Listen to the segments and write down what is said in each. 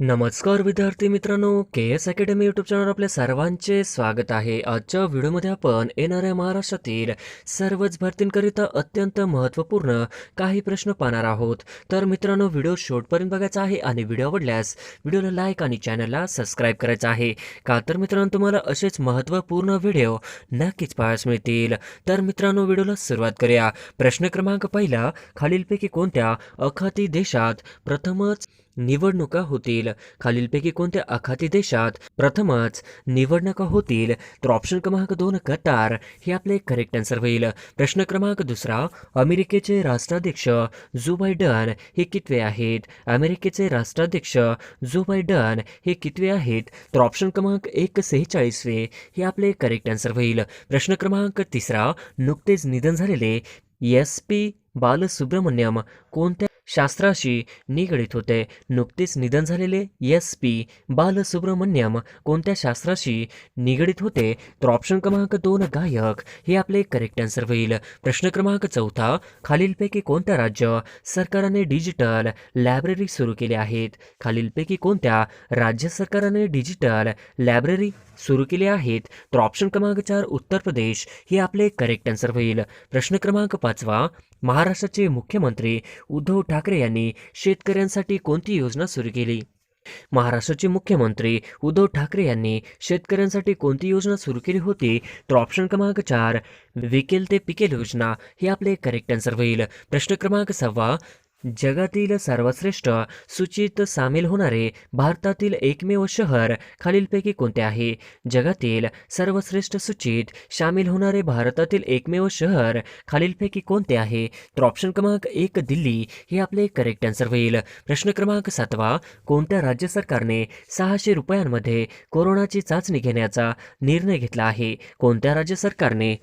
नमस्कार विद्यार्थी मित्रांनो K S academy YouTube channel आपल्या सर्वांचे स्वागत आहे. आजच्या व्हिडिओमध्ये आपण येणाऱ्या महाराष्ट्रातील सर्वच भरतींकरिता अत्यंत महत्त्वपूर्ण काही प्रश्न पाहणार आहोत. तर मित्रांनो व्हिडिओ शेवटपर्यंत बघायचा आहे आणि व्हिडिओ आवडल्यास व्हिडिओला लाईक आणि चॅनलला सबस्क्राईब करायचं आहे. का तर मित्रांनो तुम्हाला असेच महत्त्वपूर्ण व्हिडिओ नक्कीच पाहायस मिळतील. तर मित्रांनो व्हिडिओला सुरुवात करूया. प्रश्न क्रमांक पहिला खालीलपैकी कोणत्या अखाती देशात प्रथमच निवडणुका होतील. खालीलपैकी कोणत्या आखाती देशात प्रथमच निवडणुका होतील? तर ऑप्शन क्रमांक दोन कतार. हे आपले करेक्ट आन्सर होईल. प्रश्न क्रमांक दुसरा अमेरिकेचे राष्ट्राध्यक्ष जो बायडन हे कितवे आहेत? अमेरिकेचे राष्ट्राध्यक्ष जो बायडन हे कितवे आहेत? तर ऑप्शन क्रमांक एक सेहेचाळीसवे. हे आपले करेक्ट आन्सर होईल. प्रश्न क्रमांक तिसरा नुकतेच निधन झालेले एस पी बालसुब्रमण्यम कोणत्या शास्त्राशी निगडीत होते. नुकतेच निधन झालेले एस पी बालसुब्रमण्यम कोणत्या शास्त्राशी निगडीत होते? तर ऑप्शन क्रमांक दोन गायक. हे आपले करेक्ट आन्सर होईल. प्रश्न क्रमांक चौथा खालीलपैकी कोणत्या राज्य सरकारने डिजिटल लायब्ररी सुरू केले आहेत? खालीलपैकी कोणत्या राज्य सरकारने डिजिटल लायब्ररी सुरू केले आहेत. तर ऑप्शन क्रमांक चार उत्तर प्रदेश. हे आपले करेक्ट आन्सर होईल. प्रश्न क्रमांक पाचवा महाराष्ट्राचे मुख्यमंत्री उद्धव ठाकरे यांनी शेतकऱ्यांसाठी कोणती योजना सुरू केली? महाराष्ट्राचे मुख्यमंत्री उद्धव ठाकरे यांनी शेतकऱ्यांसाठी कोणती योजना सुरू केली होती? तर ऑप्शन क्रमांक चार विकेल ते पिकेल योजना. हे आपले करेक्ट आन्सर होईल. प्रश्न क्रमांक सहावा जगातील सर्वश्रेष्ठ सूचीत सामील होणारे भारतातील एकमेव शहर खालीलपैकी कोणते आहे? जगातील सर्वश्रेष्ठ सूचीत सामील होणारे भारतातील एकमेव शहर खालीलपैकी कोणते आहे? तर ऑप्शन क्रमांक एक दिल्ली हे आपले करेक्ट आन्सर होईल. प्रश्न क्रमांक सातवा कोणत्या राज्य सरकारने सहाशे रुपयांमध्ये कोरोनाची चाचणी घेण्याचा निर्णय घेतला आहे? कोणत्या राज्य सरकारने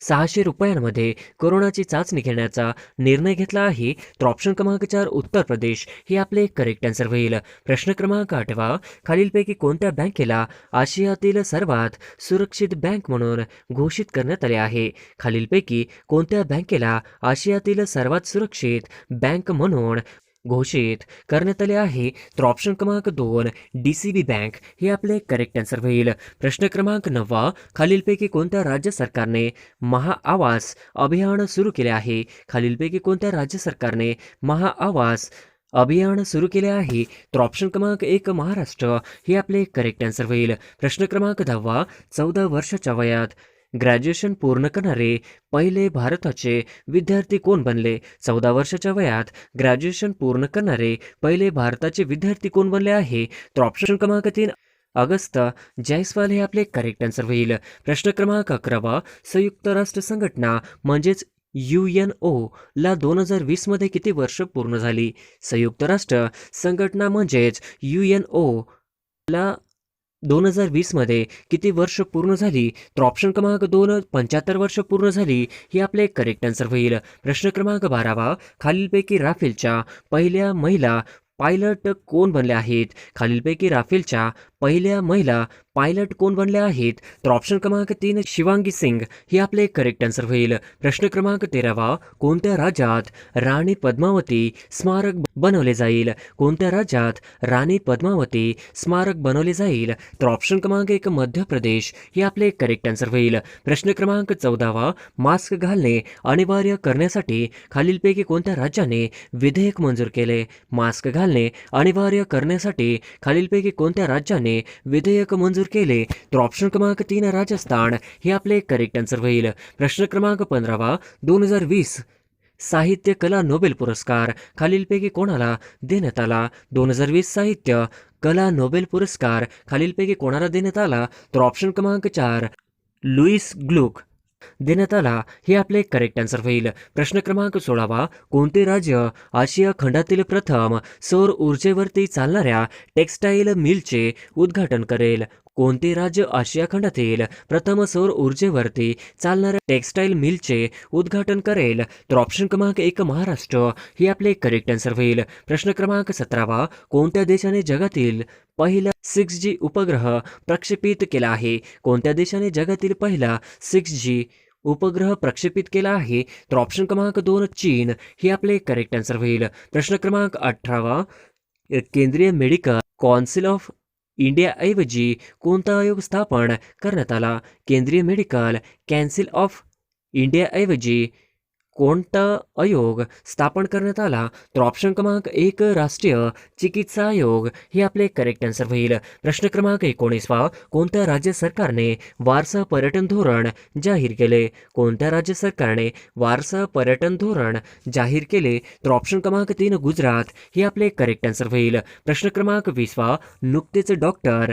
सहाशे रुपयांमध्ये कोरोनाची चाचणी घेण्याचा निर्णय घेतला आहे. तर ऑप्शन क्रमांक चार उत्तर प्रदेश. हे आपले करेक्ट आन्सर होईल. प्रश्न क्रमांक आठवा. खालीलपैकी कोणत्या बँकेला आशियातील सर्वात सुरक्षित बँक म्हणून घोषित करण्यात आले आहे? खालीलपैकी कोणत्या बँकेला आशियातील सर्वात सुरक्षित बँक म्हणून घोषित करण्यात आले आहे. तर ऑप्शन क्रमांक दोन डी सी बी बँक हे आपले करेक्ट आन्सर होईल. प्रश्न क्रमांक नववा खालीलपैकी कोणत्या राज्य सरकारने महाआवास अभियान सुरू केले आहे? खालीलपैकी कोणत्या राज्य सरकारने महाआवास अभियान सुरू केले आहे? तर ऑप्शन क्रमांक एक महाराष्ट्र हे आपले करेक्ट आन्सर होईल. प्रश्न क्रमांक दहावा चौदा वर्षाच्या वयात ग्रॅज्युएशन पूर्ण करणारे पहिले भारताचे विद्यार्थी कोण बनले? चौदा वर्षाच्या वयात ग्रॅज्युएशन पूर्ण करणारे पहिले भारताचे विद्यार्थी कोण बनले आहे? तर ऑप्शन क्रमांक तीन अगस्त जयस्वाल हे आपले करेक्ट आन्सर होईल. प्रश्न क्रमांक अकरावा संयुक्त राष्ट्र संघटना म्हणजेच यू एन ओ ला दोन हजार वीसमध्ये किती वर्ष पूर्ण झाली? संयुक्त राष्ट्र संघटना म्हणजेच यू एन ओ ला दोन हजार वीसमध्ये किती वर्ष पूर्ण झाली? तर ऑप्शन क्रमांक दोन पंच्याहत्तर वर्ष पूर्ण झाली ही आपले करेक्ट आन्सर होईल. प्रश्न क्रमांक बारावा खालीलपैकी राफेलच्या पहिल्या महिला पायलट कोण बनल्या आहेत? खालीलपैकी राफेलच्या पहिल्या महिला पायलट कोण बनले आहेत? तर ऑप्शन क्रमांक तीन शिवांगी सिंग. हे आपले करेक्ट आन्सर होईल. प्रश्न क्रमांक तेरावा कोणत्या राज्यात राणी पद्मावती स्मारक बनवले जाईल? कोणत्या राज्यात राणी पद्मावती स्मारक बनवले जाईल? तर ऑप्शन क्रमांक एक मध्य प्रदेश. हे आपले करेक्ट आन्सर होईल. प्रश्न क्रमांक चौदावा मास्क घालणे अनिवार्य करण्यासाठी खालीलपैकी कोणत्या राज्याने विधेयक मंजूर केले? मास्क घालणे अनिवार्य करण्यासाठी खालीलपैकी कोणत्या राज्याने विधेयक मंजूर केले तर ऑप्शन क्रमांक तीन राजस्थान हे आपले करेक्ट आन्सर होईल. प्रश्न क्रमांक पंधरावा दोन हजार वीस साहित्य कला नोबेल पुरस्कार खालीलपैकी कोणाला देण्यात आला? दोन हजार वीस साहित्य कला नोबेल पुरस्कार खालीलपैकी कोणाला देण्यात आला? तर ऑप्शन क्रमांक चार लुईस ग्लुक. देण्यात आला हे आपले करेक्ट आन्सर होईल. प्रश्न क्रमांक सोळावा कोणते राज्य आशिया खंडातील प्रथम सौर ऊर्जेवरती चालणाऱ्या टेक्स्टाईल मिलचे उद्घाटन करेल? कोणते राज्य आशिया खंडातील प्रथम सौर ऊर्जेवरती चालणाऱ्या टेक्स्टाईल मिलचे उद्घाटन करेल? तर ऑप्शन क्रमांक एक महाराष्ट्र. हे आपले करेक्ट आन्सर होईल. प्रश्न क्रमांक सतरावा कोणत्या देशाने जगातील पहिला सिक्स जी उपग्रह प्रक्षेपित केला आहे. कोणत्या देशाने जगातील पहिला सिक्स जी उपग्रह प्रक्षेपित केला आहे? तर ऑप्शन क्रमांक दोन चीन. हे आपले करेक्ट आन्सर होईल. प्रश्न क्रमांक अठरावा. केंद्रीय मेडिकल कौन्सिल ऑफ इंडियाऐवजी कोणता आयोग स्थापन करण्यात आला? केंद्रीय मेडिकल कॅन्सिल ऑफ इंडियाऐवजी कोणता आयोग स्थापन करण्यात आला? तर ऑप्शन क्रमांक एक राष्ट्रीय चिकित्सा आयोग. हे आपले करेक्ट आन्सर होईल. प्रश्न क्रमांक एकोणीसवा. कोणत्या राज्य सरकारने वारसा पर्यटन धोरण जाहीर केले? कोणत्या राज्य सरकारने वारसा पर्यटन धोरण जाहीर केले? तर ऑप्शन क्रमांक तीन गुजरात. हे आपले करेक्ट आन्सर होईल. प्रश्न क्रमांक वीसवा. नुकतेच डॉक्टर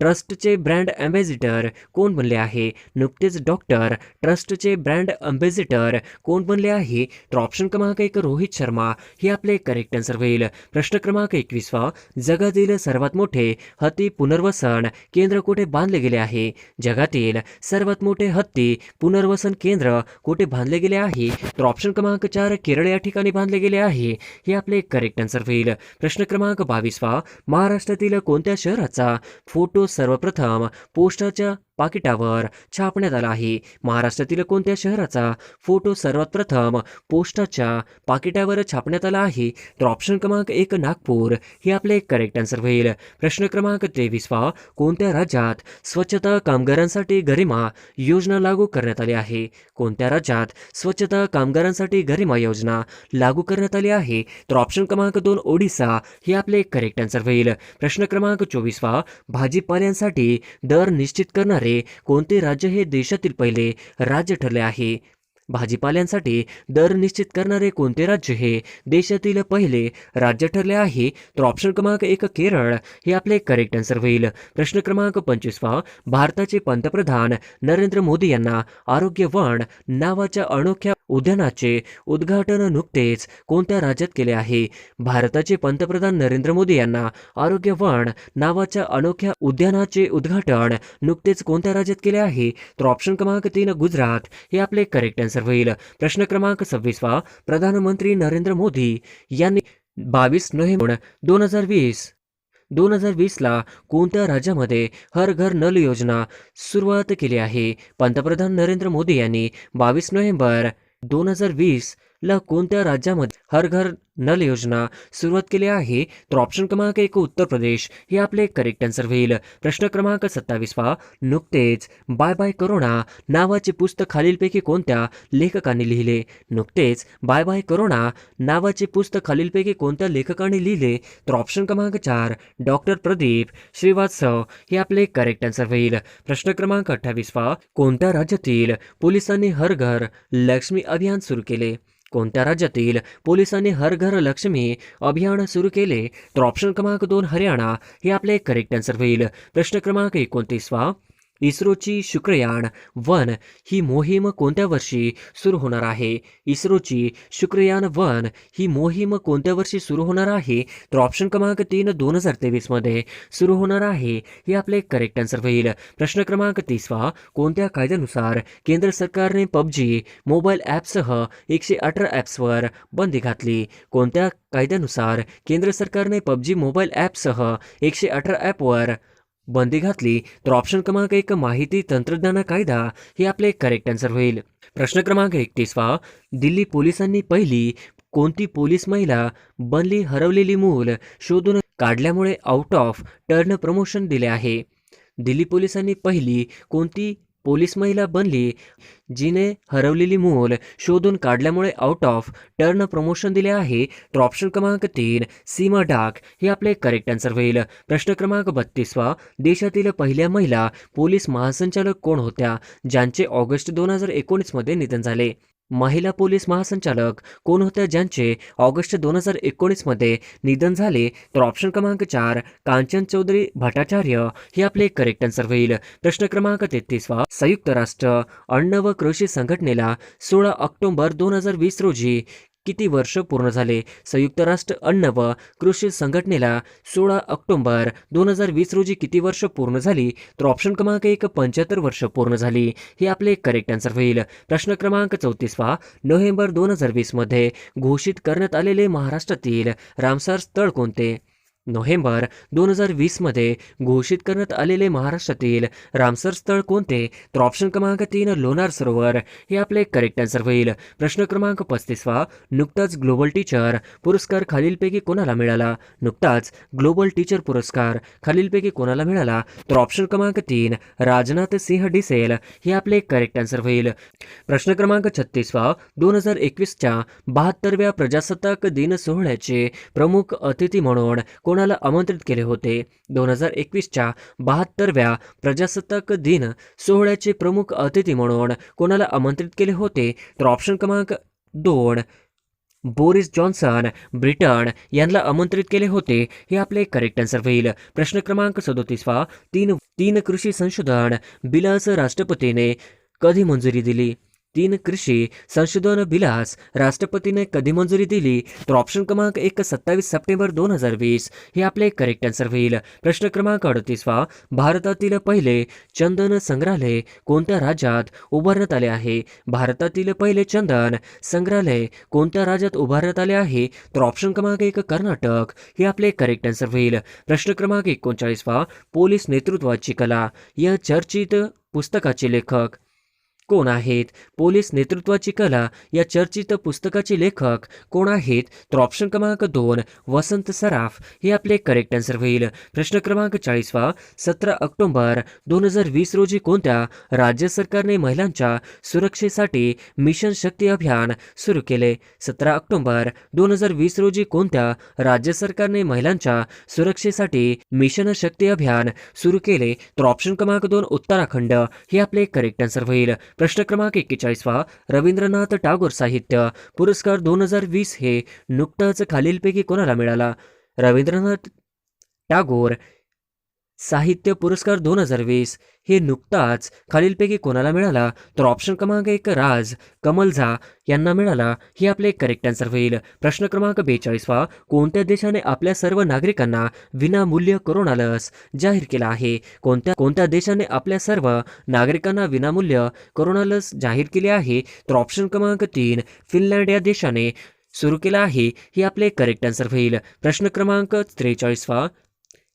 ट्रस्टचे ब्रँड अँबॅसिडर कोण बनले आहे? नुकतेच डॉक्टर ट्रस्टचे ब्रँड अँबॅसिडर कोण बनले आहे? तर ऑप्शन क्रमांक एक रोहित शर्मा हे आपले करेक्ट आन्सर होईल. प्रश्न क्रमांक एकवीसवा जगातील सर्वात मोठे हत्ती पुनर्वसन केंद्र कुठे बांधले गेले आहे? जगातील सर्वात मोठे हत्ती पुनर्वसन केंद्र कुठे बांधले गेले आहे? तर ऑप्शन क्रमांक चार केरळ या ठिकाणी बांधले गेले आहे हे आपले करेक्ट आन्सर होईल. प्रश्न क्रमांक बावीसवा महाराष्ट्रातील कोणत्या शहराचा फोटो सर्वप्रथम पोस्टाच्या पाकिटावर छापण्यात आला आहे. महाराष्ट्रातील कोणत्या शहराचा फोटो सर्वात प्रथम पोस्टाच्या पाकिटावर छापण्यात आला आहे? तर ऑप्शन क्रमांक एक नागपूर. हे आपले करेक्ट आन्सर होईल. प्रश्न क्रमांक तेवीसवा. कोणत्या राज्यात स्वच्छता कामगारांसाठी गरिमा योजना लागू करण्यात आली आहे? कोणत्या राज्यात स्वच्छता कामगारांसाठी गरिमा योजना लागू करण्यात आली आहे? तर ऑप्शन क्रमांक दोन ओडिसा. हे आपले करेक्ट आन्सर होईल. प्रश्न क्रमांक चोवीसवा. भाजीपाल्यांसाठी दर निश्चित करणारे कोणते राज्य हे देशातील पहिले राज्य ठरले आहे? भाजीपाल्यांसाठी दर निश्चित करणारे कोणते राज्य हे देशातील पहिले राज्य ठरले आहे? तर ऑप्शन क्रमांक एक केरळ. हे आपले करेक्ट आन्सर होईल. प्रश्न क्रमांक पंचवीसवा. भारताचे पंतप्रधान नरेंद्र मोदी यांना आरोग्य वन नावाच्या अनोख्या उद्यानाचे उद्घाटन नुकतेच कोणत्या राज्यात केले आहे? भारताचे पंतप्रधान नरेंद्र मोदी यांना आरोग्यवन नावाच्या अनोख्या उद्यानाचे उद्घाटन नुकतेच कोणत्या राज्यात केले आहे? तर ऑप्शन क्रमांक तीन गुजरात. हे आपले करेक्ट आन्सर होईल. प्रश्न क्रमांक सव्वीसवा प्रधानमंत्री नरेंद्र मोदी यांनी बावीस नोव्हेंबर दोन हजार वीस दोन हजार वीसला कोणत्या राज्यामध्ये हर घर नल योजना सुरुवात केली आहे? पंतप्रधान नरेंद्र मोदी यांनी बावीस नोव्हेंबर दोन हजार वीस ला कोणत्या राज्यामध्ये हर घर नल योजना सुरुवात केली आहे? तर ऑप्शन क्रमांक एक उत्तर प्रदेश. हे आपले करेक्ट आन्सर होईल. प्रश्न क्रमांक सत्तावीसवा नुकतेच बाय बाय करोना नावाचे पुस्तक खालीलपैकी कोणत्या लेखकाने लिहिले? नुकतेच बाय बाय करोना नावाचे पुस्तक खालीलपैकी कोणत्या लेखकाने लिहिले? तर ऑप्शन क्रमांक चार डॉक्टर प्रदीप श्रीवास्तव. हे आपले करेक्ट आन्सर होईल. प्रश्न क्रमांक अठ्ठावीसवा कोणत्या राज्यातील पोलिसांनी हर घर लक्ष्मी अभियान सुरू केले? कोणत्या राज्यातील पोलिसांनी हर घर लक्ष्मी अभियान सुरू केले? तर ऑप्शन क्रमांक दोन हरियाणा. हे आपले करेक्ट आन्सर होईल. प्रश्न क्रमांक एकोणतीसवा. इस्रोची शुक्रयान वन ही मोहीम कोणत्या वर्षी सुरू होणार आहे? इस्रोची शुक्रयान वन ही मोहीम कोणत्या वर्षी सुरू होणार आहे? तर ऑप्शन क्रमांक तीन दोन हजार तेवीसमध्ये सुरू होणार आहे. हे आपले करेक्ट आन्सर होईल. प्रश्न क्रमांक तीसवा कोणत्या कायद्यानुसार केंद्र सरकारने पबजी मोबाईल ॲपसह एकशे अठरा ॲप्सवर बंदी घातली? कोणत्या कायद्यानुसार केंद्र सरकारने पबजी मोबाईल ॲपसह एकशे अठरा ॲपवर बंदी घातली तर ऑप्शन क्रमांक एक माहिती तंत्रज्ञान कायदा हे आपले करेक्ट आन्सर होईल. प्रश्न क्रमांक एकतीसवा दिल्ली पोलिसांनी पहिली कोणती पोलीस महिला बनली हरवलेली मूल शोधून काढल्यामुळे आउट ऑफ टर्न प्रमोशन दिले आहे? दिल्ली पोलिसांनी पहिली कोणती पोलीस महिला बनली जिने हरवलेली मूल शोधून काढल्यामुळे आउट ऑफ टर्न प्रमोशन दिले आहे. ट्रॉप्शन क्रमांक तीन सीमा डाक. हे आपले करेक्ट आन्सर होईल. प्रश्न क्रमांक बत्तीसवा देशातील पहिल्या महिला पोलीस महासंचालक कोण होत्या ज्यांचे ऑगस्ट दोन हजार एकोणीसमध्ये निधन झाले? महिला पोलीस महासंचालक कोण होत्या ज्यांचे ऑगस्ट दोन हजार एकोणीसमध्ये निधन झाले? तर ऑप्शन क्रमांक चार कांचन चौधरी भट्टाचार्य हे आपले करेक्ट आन्सर होईल. प्रश्न क्रमांक तेहतीसवा संयुक्त राष्ट्र अन्न व कृषी संघटनेला सोळा ऑक्टोबर दोन हजार वीस रोजी किती वर्ष पूर्ण झाले? संयुक्त राष्ट्र अन्न व कृषी संघटनेला सोळा ऑक्टोंबर दोन हजार वीस रोजी किती वर्ष पूर्ण झाली? तर ऑप्शन क्रमांक एक पंच्याहत्तर वर्ष पूर्ण झाली. हे आपले करेक्ट आन्सर होईल. प्रश्न क्रमांक चौतीसवा नोव्हेंबर दोन हजार वीसमध्ये घोषित करण्यात आलेले महाराष्ट्रातील रामसार स्थळ कोणते? नोव्हेंबर दोन हजार वीसमध्ये घोषित करण्यात आलेले महाराष्ट्रातील रामसर स्थळ कोणते? तर ऑप्शन क्रमांक तीन लोणार सरोवर. हे आपले करेक्ट आन्सर होईल. प्रश्न क्रमांक पस्तीसवा नुकताच ग्लोबल टीचर पुरस्कार खालीलपैकी कोणाला मिळाला? नुकताच ग्लोबल टीचर पुरस्कार खालीलपैकी कोणाला मिळाला? तर ऑप्शन क्रमांक तीन राजनाथ सिंह डिसेल. हे आपले करेक्ट आन्सर होईल. प्रश्न क्रमांक छत्तीसवा दोन हजार एकवीसच्या बहात्तरव्या प्रजासत्ताक दिन सोहळ्याचे प्रमुख अतिथी म्हणून कोण कोणाला आमंत्रित केले होते? दोन हजार एकवीसच्या बहात्तरव्या प्रजासत्ताक दिन सोहळ्याचे प्रमुख अतिथी म्हणून कोणाला आमंत्रित केले होते? तर ऑप्शन क्रमांक दोन बोरिस जॉन्सन ब्रिटन यांना आमंत्रित केले होते. हे आपले करेक्ट आन्सर होईल. प्रश्न क्रमांक सदोतीसवा तीन तीन कृषी संशोधन बिलास राष्ट्रपतीने कधी मंजुरी दिली? तीन कृषी संशोधन बिलास राष्ट्रपतीने कधी मंजुरी दिली? तर ऑप्शन क्रमांक एक सत्तावीस सप्टेंबर दोन हजार वीस. हे आपले करेक्ट आन्सर होईल. प्रश्न क्रमांक अडतीसवा. भारतातील पहिले चंदन संग्रहालय कोणत्या राज्यात उभारण्यात आले आहे? भारतातील पहिले चंदन संग्रहालय कोणत्या राज्यात उभारण्यात आले आहे? तर ऑप्शन क्रमांक एक कर्नाटक. हे आपले करेक्ट आन्सर होईल. प्रश्न क्रमांक एकोणचाळीसवा. पोलीस नेतृत्वाची कला. या चर्चित पुस्तकाचे लेखक कोण आहेत? पोलीस नेतृत्वाची कला या चर्चित पुस्तकाचे लेखक कोण आहेत? तर ऑप्शन क्रमांक दोन वसंत सराफ. हे आपले करेक्ट आन्सर होईल. प्रश्न क्रमांक चाळीसवा सतरा ऑक्टोबर दोन हजार वीस रोजी कोणत्या राज्य सरकारने महिलांच्या सुरक्षेसाठी मिशन शक्ती अभियान सुरू केले? सतरा ऑक्टोबर दोन हजार वीस रोजी कोणत्या राज्य सरकारने महिलांच्या सुरक्षेसाठी मिशन शक्ती अभियान सुरू केले? तर ऑप्शन क्रमांक दोन उत्तराखंड. हे आपले करेक्ट आन्सर होईल. प्रश्न क्रमांक एक्केचाळीसवा रवींद्रनाथ टागोर साहित्य पुरस्कार दोन हजार वीस हे नुकताच खालीलपैकी कोणाला मिळाला? रवींद्रनाथ टागोर साहित्य पुरस्कार दोन हजार वीस हे नुकताच खालीलपैकी कोणाला मिळाला तर ऑप्शन क्रमांक एक राज कमल झा यांना मिळाला. हे आपले करेक्ट आन्सर होईल. प्रश्न क्रमांक बेचाळीसवा कोणत्या देशाने आपल्या सर्व नागरिकांना विनामूल्य कोरोना लस जाहीर केला आहे? कोणत्या कोणत्या देशाने आपल्या सर्व नागरिकांना विनामूल्य कोरोना लस जाहीर केली आहे? तर ऑप्शन क्रमांक तीन फिनलँड या देशाने सुरू केला आहे. हे आपले करेक्ट आन्सर होईल. प्रश्न क्रमांक त्रेचाळीसवा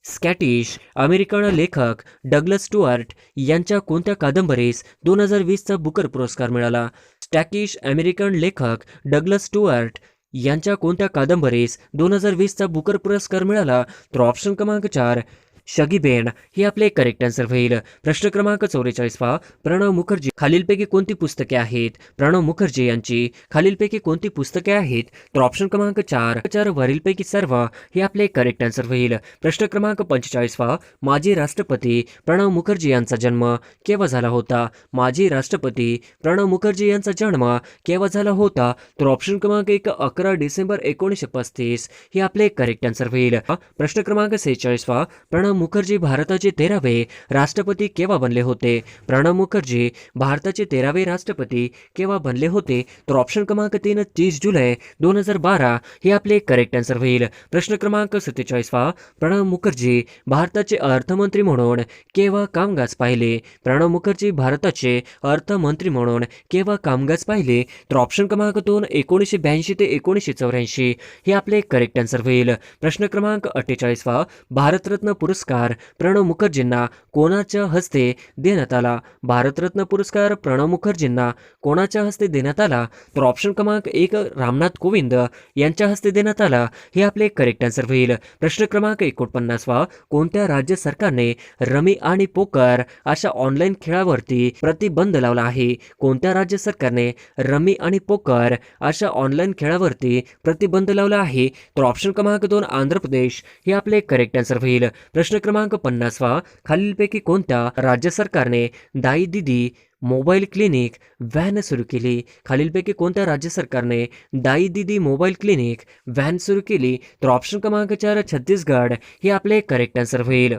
स्कॅटिश अमेरिकन लेखक डगलस स्टुअर्ट यांच्या कोणत्या कादंबरीस दोन हजार वीसचा बुकर पुरस्कार मिळाला? स्टॅकिश अमेरिकन लेखक डगलस स्टुअर्ट यांच्या कोणत्या कादंबरीस दोन हजार वीसचा बुकर पुरस्कार मिळाला? तर ऑप्शन क्रमांक चार शगीबेन हे आपले करेक्ट आन्सर होईल प्रश्न क्रमांक चौवेचाळीसवा प्रणव मुखर्जी. खालीलपैकी कोणती पुस्तके आहेत? प्रणव मुखर्जी यांची खालीलपैकी कोणती पुस्तके आहेत? तर ऑप्शन क्रमांक चार. चार वरीलपैकी सर्व हे आपले करेक्ट आन्सर होईल प्रश्न क्रमांक पंचेचाळीसवा माजी राष्ट्रपती प्रणव मुखर्जी यांचा जन्म केव्हा झाला होता? माजी राष्ट्रपती प्रणव मुखर्जी यांचा जन्म केव्हा झाला होता? तर ऑप्शन क्रमांक एक अकरा डिसेंबर एकोणीसशे पस्तीस हे आपले करेक्ट आन्सर होईल प्रश्न क्रमांक सेहेचाळीस सेहेचाळीसवा प्रणव प्रणव मुखर्जी भारताचे तेरावे राष्ट्रपती केव्हा बनले होते? प्रणव मुखर्जी भारताचे तेरावे राष्ट्रपती केव्हा बनले होते? तर ऑप्शन क्रमांक तीन तीस जुलै दोन हजार बारा हे आपले करेक्ट आन्सर होईल. प्रश्न क्रमांक सत्तेचाळीसवा प्रणव मुखर्जी भारताचे अर्थमंत्री म्हणून केव्हा कामकाज पाहिले? प्रणव मुखर्जी भारताचे अर्थमंत्री म्हणून केव्हा कामकाज पाहिले? तर ऑप्शन क्रमांक दोन एकोणीसशे ब्याऐंशी ते एकोणीसशे चौऱ्याऐंशी हे आपले करेक्ट आन्सर होईल. प्रश्न क्रमांक अठ्ठेचाळीसवा भारतरत्न पुरस्कार पुरस्कार प्रणव मुखर्जींना कोणाच्या हस्ते देण्यात आला? भारतरत्न पुरस्कार प्रणव मुखर्जींना कोणाच्या हस्ते देण्यात आला? तर ऑप्शन क्रमांक एक रामनाथ कोविंद यांच्या हस्ते देण्यात आला. हे आपले करेक्ट आन्सर होईल. प्रश्न क्रमांक एकोणपन्नासवा कोणत्या राज्य सरकारने रमी आणि पोकर अशा ऑनलाईन खेळावरती प्रतिबंध लावला आहे? कोणत्या राज्य सरकारने रमी आणि पोकर अशा ऑनलाईन खेळावरती प्रतिबंध लावला आहे? तर ऑप्शन क्रमांक दोन आंध्र प्रदेश. हे आपले करेक्ट आन्सर होईल. प्रश्न क्रमांक पन्नासवा खालीलपैकी कोणत्या राज्य सरकारने दाई दिदी मोबाईल क्लिनिक व्हॅन सुरू केली? खालीलपैकी कोणत्या राज्य सरकारने दाई दिदी मोबाईल क्लिनिक व्हॅन सुरू केली? तर ऑप्शन क्रमांक चार छत्तीसगड. हे आपले करेक्ट आन्सर होईल.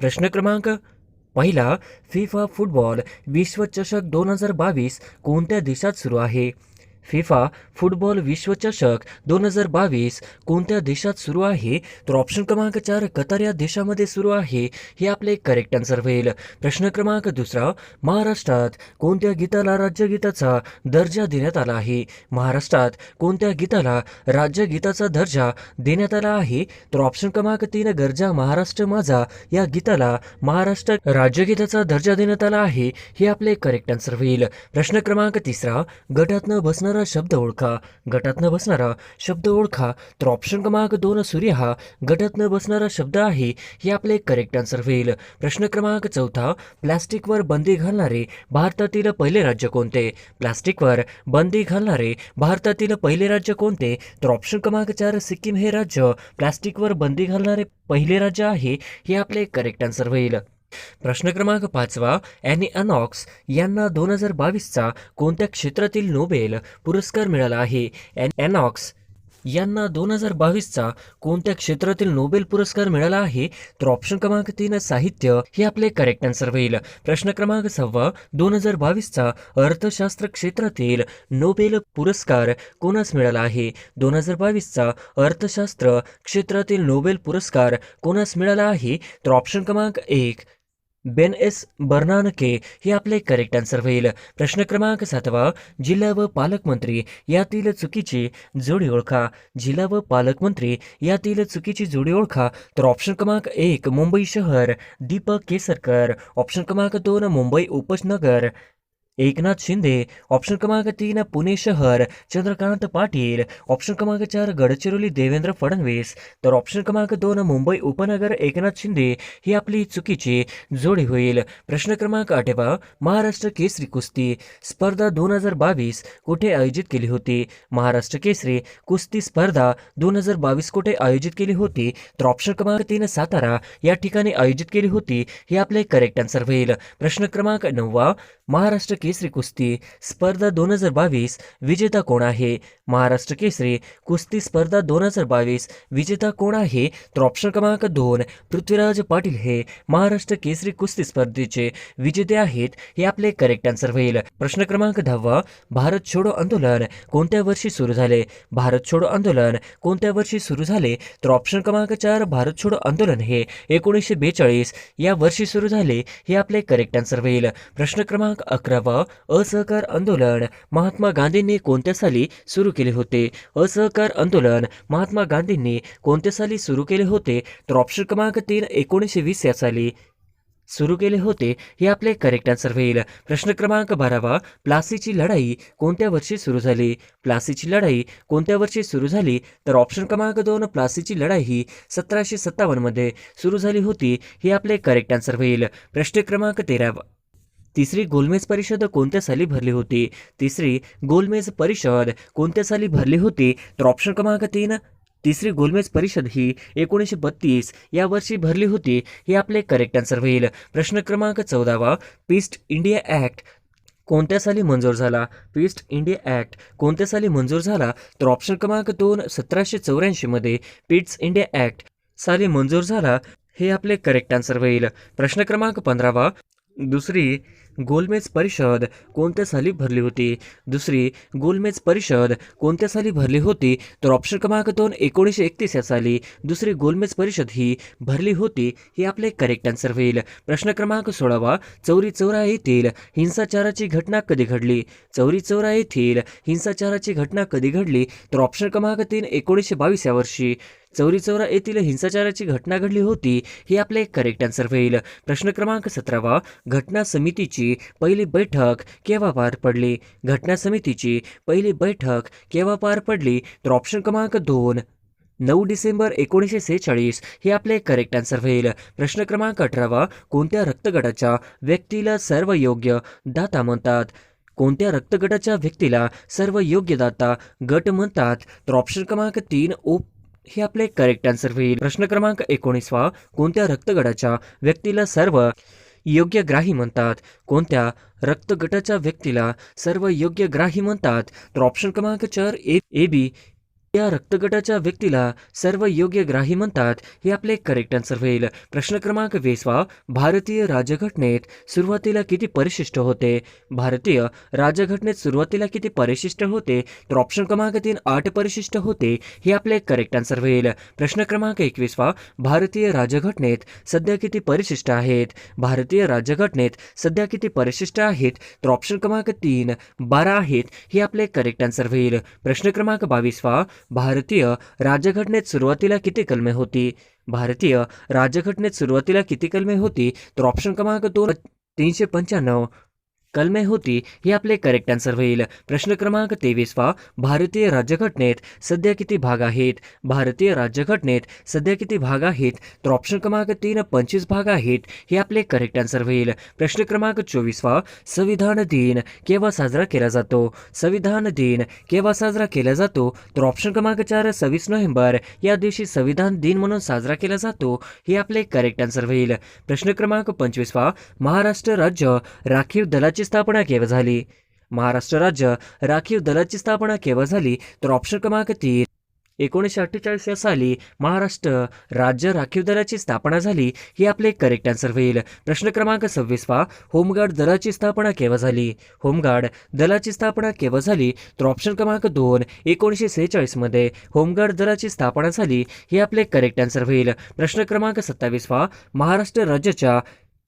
प्रश्न क्रमांक पहिला फिफा फुटबॉल विश्वचषक दोन हजार बावीस कोणत्या देशात सुरू आहे? फिफा फुटबॉल विश्वचषक दोन हजार बावीस कोणत्या देशात सुरू आहे? तर ऑप्शन क्रमांक चार कतार या देशामध्ये सुरू आहे. हे आपले करेक्ट आन्सर होईल. प्रश्न क्रमांक दुसरा महाराष्ट्रात कोणत्या गीताला राज्यगीताचा दर्जा देण्यात आला आहे? महाराष्ट्रात कोणत्या गीताला राज्यगीताचा दर्जा देण्यात आला आहे? तर ऑप्शन क्रमांक तीन गरजा महाराष्ट्र माझा या गीताला महाराष्ट्र राज्यगीताचा दर्जा देण्यात आला आहे. हे आपले करेक्ट आन्सर होईल. प्रश्न क्रमांक तिसरा गटात न बसणारा शब्द ओळखा गटात न बसणारा शब्द ओळखा तर ऑप्शन क्रमांक दोन सूर्य हा गटात न बसणारा शब्द आहे हे आपले करेक्ट आन्सर होईल. प्रश्न क्रमांक चौथा प्लास्टिकवर बंदी घालणारे भारतातील पहिले राज्य कोणते? प्लास्टिकवर बंदी घालणारे भारतातील पहिले राज्य कोणते? तर ऑप्शन क्रमांक चार सिक्कीम हे राज्य प्लास्टिकवर बंदी घालणारे पहिले राज्य आहे हे आपले करेक्ट आन्सर होईल. प्रश्न क्रमांक पाचवा ॲनी अनॉक्स यांना दोन हजार बावीसचा कोणत्या क्षेत्रातील नोबेल पुरस्कार मिळाला आहे? ॲन यांना दोन हजार बावीसचा कोणत्या क्षेत्रातील नोबेल पुरस्कार मिळाला आहे? तर ऑप्शन क्रमांक तीन साहित्य हे आपले करेक्ट आन्सर होईल. प्रश्न क्रमांक सहावा दोन हजार बावीसचा अर्थशास्त्र क्षेत्रातील नोबेल पुरस्कार कोणास मिळाला आहे? दोन हजार बावीसचा अर्थशास्त्र क्षेत्रातील नोबेल पुरस्कार कोणास मिळाला आहे? तर ऑप्शन क्रमांक एक बेन एस बर्नानके हे आपले करेक्ट आन्सर होईल. प्रश्न क्रमांक सातवा जिल्हा व पालकमंत्री यातील चुकीची जोडी ओळखा. जिल्हा व पालकमंत्री यातील चुकीची जोडी ओळखा. तर ऑप्शन क्रमांक एक मुंबई शहर दीपक केसरकर. ऑप्शन क्रमांक दोन मुंबई उपनगर. एकनाथ शिंदे ऑप्शन क्रमांक तीन पुणे शहर चंद्रकांत पाटील ऑप्शन क्रमांक चार गडचिरोली देवेंद्र फडणवीस तर ऑप्शन क्रमांक दोन मुंबई उपनगर एकनाथ शिंदे ही आपली चुकीची जोडी होईल. प्रश्न क्रमांक आठवा महाराष्ट्र केसरी कुस्ती. स्पर्धा दोन हजार बावीस कुठे आयोजित केली होती? महाराष्ट्र केसरी कुस्ती स्पर्धा दोन हजार बावीस कुठे आयोजित केली होती? तर ऑप्शन क्रमांक तीन सातारा या ठिकाणी आयोजित केली होती हे आपले करेक्ट आन्सर होईल. प्रश्न क्रमांक नववा महाराष्ट्र केसरी कुस्ती स्पर्धा दोन हजार बावीस विजेता कोण आहे? महाराष्ट्र केसरी कुस्ती स्पर्धा दोन हजार बावीस विजेता कोण आहे? तर ऑप्शन क्रमांक दोन पृथ्वीराज पाटील हे महाराष्ट्र केसरी कुस्ती स्पर्धेचे विजेते आहेत हे आपले करेक्ट आन्सर होईल. प्रश्न क्रमांक दहावा भारत छोडो आंदोलन कोणत्या वर्षी सुरू झाले? भारत छोडो आंदोलन कोणत्या वर्षी सुरू झाले? तर ऑप्शन क्रमांक चार भारत छोडो आंदोलन हे एकोणीसशे बेचाळीस या वर्षी सुरू झाले हे आपले करेक्ट आन्सर होईल. प्रश्न क्रमांक अकरावा असहकार आंदोलन महात्मा गांधींनी कोणत्या साली सुरू केले होते? असहकार आंदोलन महात्मा गांधींनी कोणत्या साली सुरू केले होते? तर ऑप्शन क्रमांक तीन एकोणीसशे वीस या साली सुरू केले होते हे आपले करेक्ट आन्सर होईल. प्रश्न क्रमांक बारावा प्लासीची लढाई कोणत्या वर्षी सुरू झाली? प्लासीची लढाई कोणत्या वर्षी सुरू झाली? तर ऑप्शन क्रमांक दोन प्लासीची लढाई ही सतराशे सत्तावन्नमध्ये सुरू झाली होती हे आपले करेक्ट आन्सर होईल. प्रश्न क्रमांक तेरावा तिसरी गोलमेज परिषद कोणत्या साली भरली होती? तिसरी गोलमेज परिषद कोणत्या साली भरली होती? तर ऑप्शन क्रमांक तीन तिसरी गोलमेज परिषद ही एकोणीसशे बत्तीस या वर्षी भरली होती हे आपले करेक्ट आन्सर होईल. प्रश्न क्रमांक चौदावा पीस्ट इंडिया ॲक्ट कोणत्या साली मंजूर झाला? पीस्ट इंडिया ॲक्ट कोणत्या साली मंजूर झाला? तर ऑप्शन क्रमांक दोन सतराशे चौऱ्याऐंशीमध्ये पीट्स इंडिया ॲक्ट साली मंजूर झाला हे आपले करेक्ट आन्सर होईल. प्रश्न क्रमांक पंधरावा दुसरी गोलमेज परिषद कोणत्या साली भरली होती? दुसरी गोलमेज परिषद कोणत्या साली भरली होती? तर ऑप्शन क्रमांक दोन एकोणीसशे एकतीस या साली. दुसरी गोलमेज परिषद ही भरली होती हे आपले करेक्ट आन्सर होईल. प्रश्न क्रमांक सोळावा चौरी चौरा येथील हिंसाचाराची घटना कधी घडली? चौरी चौरा येथील हिंसाचाराची घटना कधी घडली? तर ऑप्शन क्रमांक तीन एकोणीसशे बावीस या वर्षी. चौरी चौरा येथील हिंसाचाराची घटना घडली होती हे आपले करेक्ट आन्सर होईल. प्रश्न क्रमांक सतरावा घटना समितीची पहिली बैठक केव्हा पार पडली? घटना समितीची पहिली बैठक केव्हा पार पडली? तर ऑप्शन क्रमांक दोन नऊ डिसेंबर एकोणीसशे सेहेचाळीस हे आपले करेक्ट आन्सर होईल. प्रश्न क्रमांक अठरावा कोणत्या रक्तगटाच्या व्यक्तीला सर्व योग्य दाता म्हणतात? कोणत्या रक्तगटाच्या व्यक्तीला सर्व योग्य दाता गट म्हणतात? तर ऑप्शन क्रमांक तीन ओ हे आपले करेक्ट आन्सर होईल. प्रश्न क्रमांक एकोणीसवा. कोणत्या रक्तगटाच्या व्यक्तीला सर्व योग्य ग्राही म्हणतात? कोणत्या रक्तगटाच्या व्यक्तीला सर्व योग्य ग्राही म्हणतात? तर ऑप्शन क्रमांक चार ए ए बी या रक्तगटाच्या व्यक्तीला सर्व योग्य ग्राही म्हणतात हे आपले करेक्ट आन्सर होईल. प्रश्न क्रमांक वीसवा भारतीय राजघटनेत सुरुवातीला किती परिशिष्ट होते? भारतीय राजघटनेत सुरुवातीला किती परिशिष्ट होते? तर ऑप्शन क्रमांक तीन आठ परिशिष्ट होते हे आपले करेक्ट आन्सर होईल. प्रश्न क्रमांक एकवीसवा भारतीय राजघटनेत सध्या किती परिशिष्ट आहेत? भारतीय राजघटनेत सध्या किती परिशिष्ट आहेत? तर ऑप्शन क्रमांक तीन बारा आहेत हे आपले करेक्ट आन्सर होईल. प्रश्न क्रमांक बावीसवा भारतीय राज्यघटनेत सुरुवातीला किती कलमे होती? भारतीय राज्यघटनेत सुरुवातीला किती कलमे होती? तर ऑप्शन क्रमांक दोन तीनशे पंच्याण्णव. कलमे होती हे आपले करेक्ट आन्सर होईल. प्रश्न क्रमांक तेवीसवा भारतीय राज्यघटनेत सध्या किती भाग आहेत? भारतीय राज्यघटनेत सध्या किती भाग आहेत? तर ऑप्शन क्रमांक तीन पंचवीस भाग आहेत हे आपले करेक्ट आन्सर होईल. प्रश्न क्रमांक चोवीसवा संविधान दिन केव्हा साजरा केला जातो? संविधान दिन केव्हा साजरा केला जातो? तर ऑप्शन क्रमांक चार सव्वीस नोव्हेंबर या दिवशी संविधान दिन म्हणून साजरा केला जातो हे आपले करेक्ट आन्सर होईल. प्रश्न क्रमांक पंचवीसवा महाराष्ट्र राज्य राखीव दलाची स्थापना केव्हा झाली. महाराष्ट्र राज्य राखीव दलाची स्थापना केव्हा झाली तर ऑप्शन क्रमांक तीन. एकोणीसशे अठ्ठेचाळीस या साली महाराष्ट्र राज्य राखीव दलाची स्थापना झाली ही आपले करेक्ट आन्सर होईल. प्रश्न क्रमांक सव्वीसवा होमगार्ड दलाची स्थापना केव्हा झाली? होमगार्ड दलाची स्थापना केव्हा झाली तर ऑप्शन क्रमांक दोन एकोणीसशे सेहेचाळीसमध्ये होमगार्ड दलाची स्थापना झाली हे आपले करेक्ट आन्सर होईल. प्रश्न क्रमांक सत्तावीसवा महाराष्ट्र राज्याच्या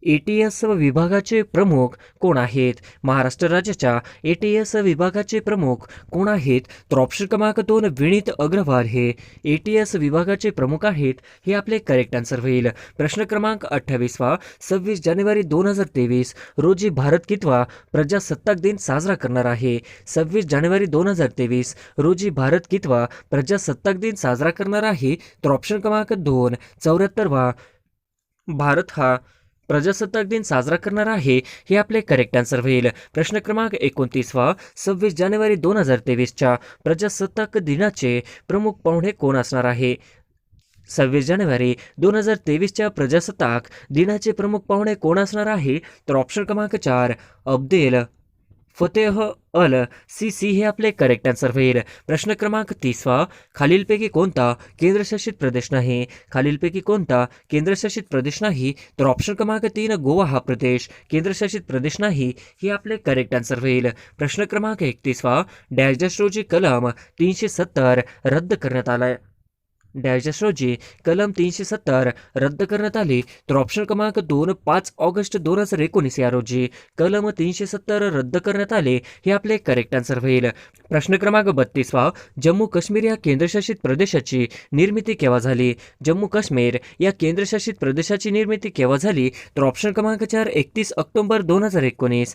ए टी एस विभागाचे प्रमुख कोण आहेत? महाराष्ट्र राज्याच्या ए टी एस विभागाचे प्रमुख कोण आहेत? तर ऑप्शन क्रमांक दोन विनीत अग्रवाल हे ए टी एस विभागाचे प्रमुख आहेत हे आपले करेक्ट आन्सर होईल. प्रश्न क्रमांक अठ्ठावीसवा सव्वीस जानेवारी दोन हजार तेवीस रोजी भारत कितवा प्रजासत्ताक दिन साजरा करणार आहे? सव्वीस जानेवारी दोन हजार तेवीस रोजी भारत कितवा प्रजासत्ताक दिन साजरा करणार आहे? तर ऑप्शन क्रमांक दोन चौऱ्याहत्तरवा भारत हा प्रजासत्ताक दिन साजरा करणार आहे हे आपले करेक्ट आन्सर होईल. प्रश्न क्रमांक एकोणतीसवा सव्वीस जानेवारी दोन हजार तेवीसच्या प्रजासत्ताक दिनाचे प्रमुख पाहुणे कोण असणार आहे? सव्वीस जानेवारी दोन हजार तेवीसच्या प्रजासत्ताक दिनाचे प्रमुख पाहुणे कोण असणार आहे? तर ऑप्शन क्रमांक चार Abdel Fattah al Sisi हे आपले करेक्ट आन्सर होईल. प्रश्न क्रमांक तीसवा खालीलपैकी कोणता केंद्रशासित प्रदेश नाही? खालीलपैकी कोणता केंद्रशासित प्रदेश नाही? तर ऑप्शन क्रमांक तीन गोवा हा प्रदेश. केंद्रशासित प्रदेश नाही हे आपले करेक्ट आन्सर होईल. प्रश्न क्रमांक एकतीसवा डॅश डॅश रोजी कलम तीनशे सत्तर रद्द करण्यात आलाय. डायजेस्ट रोजी कलम तीनशे सत्तर रद्द करण्यात आली. तर ऑप्शन क्रमांक दोन पाच ऑगस्ट दोन हजार एकोणीस या रोजी कलम तीनशे सत्तर रद्द करण्यात आले हे आपले करेक्ट आन्सर होईल. प्रश्न क्रमांक बत्तीसवा जम्मू काश्मीर या केंद्रशासित प्रदेशाची निर्मिती केव्हा झाली? जम्मू काश्मीर या केंद्रशासित प्रदेशाची निर्मिती केव्हा झाली? तर ऑप्शन क्रमांक चार एकतीस ऑक्टोबर दोन हजार एकोणीस.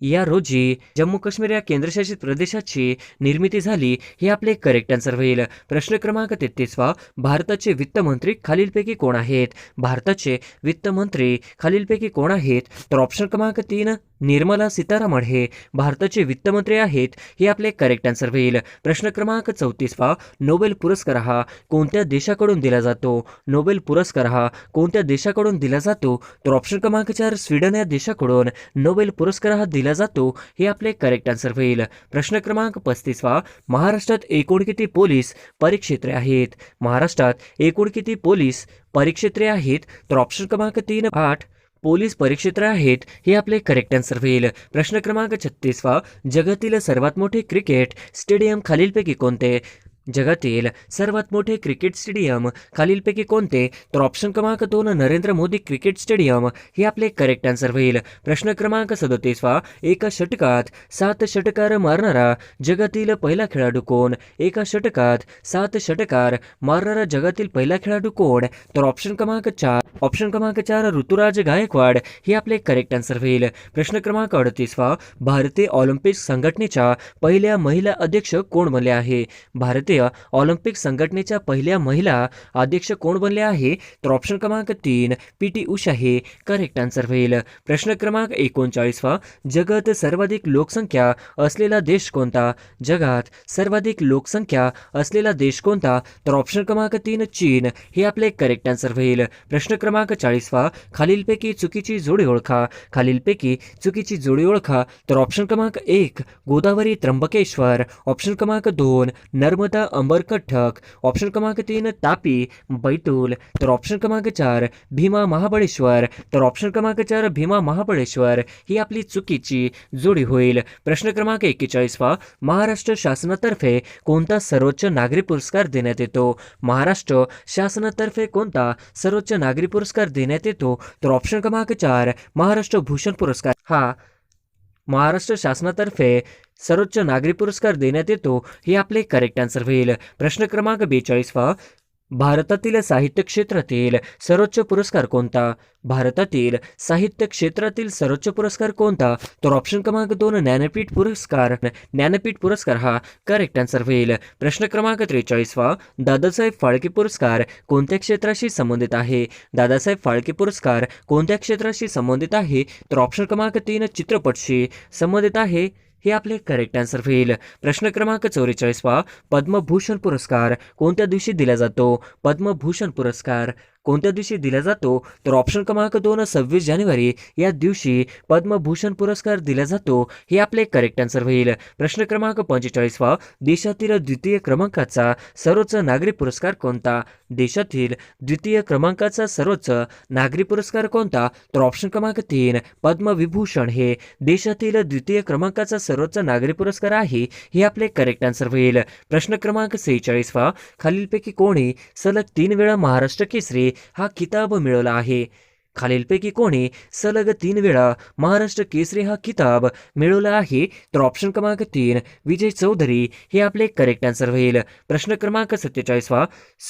या रोजी जम्मू काश्मीर या केंद्रशासित प्रदेशाची निर्मिती झाली हे आपले करेक्ट आन्सर होईल. प्रश्न क्रमांक तेहतीसवा भारताचे वित्तमंत्री खालीलपैकी कोण आहेत? भारताचे वित्तमंत्री खालीलपैकी कोण आहेत? तर ऑप्शन क्रमांक तीन निर्मला सीतारामन हे भारताचे वित्तमंत्री आहेत हे आपले करेक्ट आन्सर होईल. प्रश्न क्रमांक चौतीसवा नोबेल पुरस्कार हा कोणत्या देशाकडून दिला जातो? नोबेल पुरस्कार हा कोणत्या देशाकडून दिला जातो? तर ऑप्शन क्रमांक चार स्वीडन या देशाकडून नोबेल पुरस्कार हा दिला जातो हे आपले करेक्ट आन्सर होईल. प्रश्न क्रमांक पस्तीसवा महाराष्ट्रात एकूण किती पोलीस परिक्षेत्रे आहेत? महाराष्ट्रात एकूण किती पोलीस परिक्षेत्रे आहेत? तर ऑप्शन क्रमांक तीन आठ पोलीस परिक्षेत्र आहेत हे आपले करेक्ट आन्सर होईल. प्रश्न क्रमांक छत्तीसवा जगातील सर्वात मोठे क्रिकेट स्टेडियम खालीलपैकी कोणते? जगातील सर्वात मोठे क्रिकेट स्टेडियम खालीलपैकी कोणते? तर ऑप्शन क्रमांक दोन नरेंद्र मोदी क्रिकेट स्टेडियम. हे आपले करेक्ट आन्सर होईल. प्रश्न क्रमांक सदोतीसवा. एका षटकात सात षटकार मारणारा जगातील पहिला खेळाडू कोण? एका षटकात सात षटकार मारणारा जगातील पहिला खेळाडू कोण? तर ऑप्शन क्रमांक चार ऑप्शन क्रमांक चार ऋतुराज गायकवाड. हे आपले करेक्ट आन्सर होईल. प्रश्न क्रमांक अडतीसवा. भारतीय ऑलिम्पिक संघटनेच्या पहिल्या महिला अध्यक्ष कोण बनले आहे? भारतीय ऑलिम्पिक संघटनेच्या पहिल्या महिला अध्यक्ष कोण बनले आहे? तर ऑप्शन क्रमांक तीन पी टी उषा हे. करेक्ट आन्सर होईल. प्रश्न क्रमांक एकोणचाळीसवा जगात सर्वाधिक लोकसंख्या असलेला देश कोणता? जगात सर्वाधिक लोकसंख्या असलेला देश कोणता? तर ऑप्शन क्रमांक तीन चीन. हे आपले करेक्ट आन्सर होईल. प्रश्न क्रमांक क्रमांक चाळीसवा खालीलपैकी चुकीची जोडी ओळखा. खालीलपैकी चुकीची जोडी ओळखा. तर ऑप्शन क्रमांक एक गोदावरी त्र्यंबकेश्वर. ऑप्शन क्रमांक दोन नर्मदा अंबरकठ्ठक ऑप्शन क्रमांक तीन तापी बैतूल तर ऑप्शन क्रमांक चार भीमा महाबळेश्वर तर ऑप्शन क्रमांक चार भीमा महाबळेश्वर. ही आपली चुकीची जोडी होईल. प्रश्न क्रमांक एक्केचाळीसवा महाराष्ट्र शासनातर्फे कोणता सर्वोच्च नागरी पुरस्कार देण्यात येतो? महाराष्ट्र शासनातर्फे कोणता सर्वोच्च नागरी पुरस्कार देण्यात येतो? तर ऑप्शन क्रमांक चार महाराष्ट्र भूषण पुरस्कार. हा महाराष्ट्र शासनातर्फे सर्वोच्च नागरी पुरस्कार देण्यात येतो हे आपले करेक्ट आन्सर होईल. प्रश्न क्रमांक बेचाळीसवा भारतातील साहित्य क्षेत्रातील सर्वोच्च पुरस्कार कोणता? भारतातील साहित्य क्षेत्रातील सर्वोच्च पुरस्कार कोणता? तर ऑप्शन क्रमांक दोन ज्ञानपीठ पुरस्कार. ज्ञानपीठ पुरस्कार हा करेक्ट आन्सर होईल. प्रश्न क्रमांक त्रेचाळीसवा दादासाहेब फाळके पुरस्कार कोणत्या क्षेत्राशी संबंधित आहे? दादासाहेब फाळके पुरस्कार कोणत्या क्षेत्राशी संबंधित आहे? तर ऑप्शन क्रमांक तीन चित्रपटशी संबंधित आहे. हे आपले करेक्ट आन्सर होईल. प्रश्न क्रमांक चौवेचाळीसवा पद्मभूषण पुरस्कार कोणत्या दिवशी दिला जातो? पद्मभूषण पुरस्कार कोणत्या दिवशी दिला जातो तर ऑप्शन क्रमांक दोन सव्वीस जानेवारी या दिवशी पद्मभूषण पुरस्कार दिला जातो हे आपले करेक्ट आन्सर होईल. प्रश्न क्रमांक पंचेचाळीसवा देशातील द्वितीय क्रमांकाचा सर्वोच्च नागरी पुरस्कार कोणता? देशातील द्वितीय क्रमांकाचा सर्वोच्च नागरी पुरस्कार कोणता? तर ऑप्शन क्रमांक तीन पद्मविभूषण हे देशातील द्वितीय क्रमांकाचा सर्वोच्च नागरी पुरस्कार आहे हे आपले करेक्ट आन्सर होईल. प्रश्न क्रमांक सेहेचाळीसवा खालीलपैकी कोणी सलग तीन वेळा महाराष्ट्र केसरी हा किताब मिळवला आहे. खालीलपैकी कोणी सलग तीन वेळा महाराष्ट्र केसरी हा किताब मिळवला आहे. तर ऑप्शन क्रमांक तीन विजय चौधरी हे आपले करेक्ट आन्सर होईल. प्रश्न क्रमांक सत्तेचाळीसवा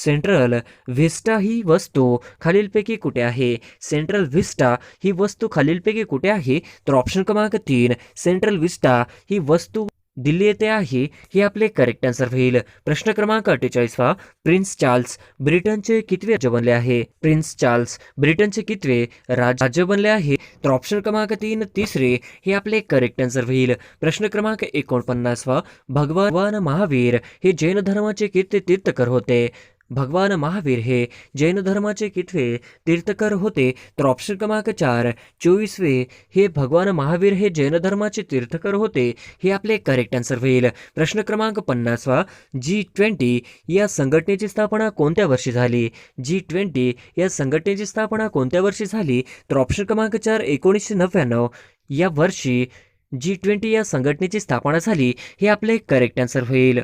सेंट्रल व्हिस्टा ही वस्तू खालीलपैकी कुठे आहे? सेंट्रल व्हिस्टा ही वस्तू खालीलपैकी कुठे आहे? तर ऑप्शन क्रमांक तीन सेंट्रल व्हिस्टा ही वस्तू दिल्ली येथे आहे. हे आपले करेक्ट आन्सर होईल. प्रश्न क्रमांक अठ्ठेचाळीसवा प्रिन्स चार्ल्स ब्रिटनचे कितवे राज्य बनले आहे? प्रिन्स चार्ल्स ब्रिटनचे कितवे राज- राज्य बनले आहे? तर ऑप्शन क्रमांक तीन तिसरे हे आपले करेक्ट आन्सर होईल. प्रश्न क्रमांक एकोणपन्नासवा भगवान महावीर हे जैन धर्माचे किती तीर्थकर होते? भगवान महावीर हे जैन धर्माचे कितवे तीर्थकर होते? तर ऑप्शन क्रमांक चार चोवीसवे हे भगवान महावीर हे जैन धर्माचे तीर्थकर होते? हे आपले करेक्ट आन्सर होईल. प्रश्न क्रमांक पन्नासवा जी ट्वेंटी या संघटनेची स्थापना कोणत्या वर्षी झाली? जी ट्वेंटी या संघटनेची स्थापना कोणत्या वर्षी झाली? तर ऑप्शन क्रमांक चार एकोणीसशे नव्याण्णव. या वर्षी जी ट्वेंटी या संघटनेची स्थापना झाली हे आपले करेक्ट आन्सर होईल.